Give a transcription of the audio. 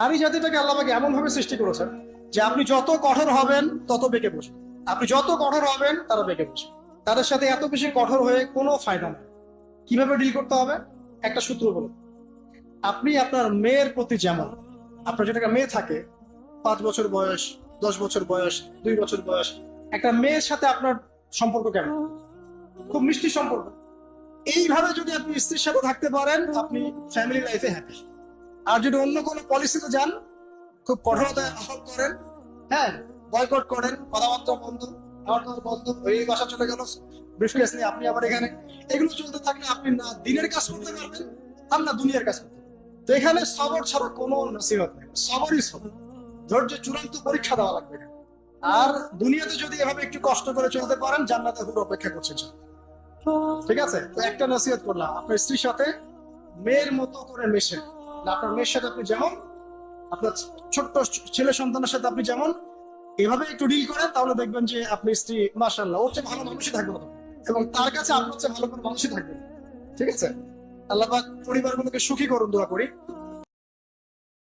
নারী জাতিটাকে আল্লাহকে এমন ভাবে সৃষ্টি করেছেন যে আপনি যত কঠোর হবেন, তত বেঁকে বসবেন। আপনি যত কঠোর হবেন, তারা বেঁকে বসবে। তাদের সাথে এত বেশি কঠোর হয়ে কোনো ফায়দা নেই। কীভাবে ডিল করতে হবে? একটা সূত্র বলুন। আপনি আপনার মেয়ের প্রতি যেমন, আপনার একটা মেয়ে থাকে, পাঁচ বছর বয়স, দশ বছর বয়স, দুই বছর বয়স, একটা মেয়ের সাথে আপনার সম্পর্ক কেমন? খুব মিষ্টি সম্পর্ক। এইভাবে যদি আপনি স্ত্রীর সাথে থাকতে পারেন, আপনি ফ্যামিলি লাইফে হ্যাপি আর যদি অন্য কোনো পলিসিতে যান, খুব কঠোরতা আহ্বান করেন হ্যাঁ বয়কট করেন, কথাবার্তা বন্ধ খাওয়ার দাওয়ার বন্ধ, এই বাসা চলে গেল ব্রিফকেস নিয়ে আপনি আবার এখানে। এগুলো চলতে থাকলে আপনি না দিনের কাজ করতে পারবেন, আর না দুনিয়ার কাজ করতে তো এখানে সবর ছাড়া কোনো নসিহত নেই, সবরই সবর। ধৈর্য চূড়ান্ত পরীক্ষা দেওয়া লাগবে আর দুনিয়াতে যদি এভাবে একটু কষ্ট করে চলতে পারেন, জান্নাতে হুর অপেক্ষা করছে ঠিক আছে? তো একটা নসিহত করলাম, আপনার স্ত্রীর সাথে মেয়ের মতো করে মেশে আপনার মেয়ের সাথে আপনি যেমন, আপনার ছোট্ট ছেলে সন্তানের সাথে আপনি যেমন এভাবে একটু ডিল করেন, তাহলে দেখবেন যে আপনি স্ত্রী মাসাল্লাহ ওর চেয়ে ভালো মানুষই থাকবে। এবং তার কাছে আপনার চেয়ে ভালো কোনো মানুষই থাকবে ঠিক আছে? আল্লাহ পরিবার পরিবারগুলোকে সুখী করুন, দোয়া করি।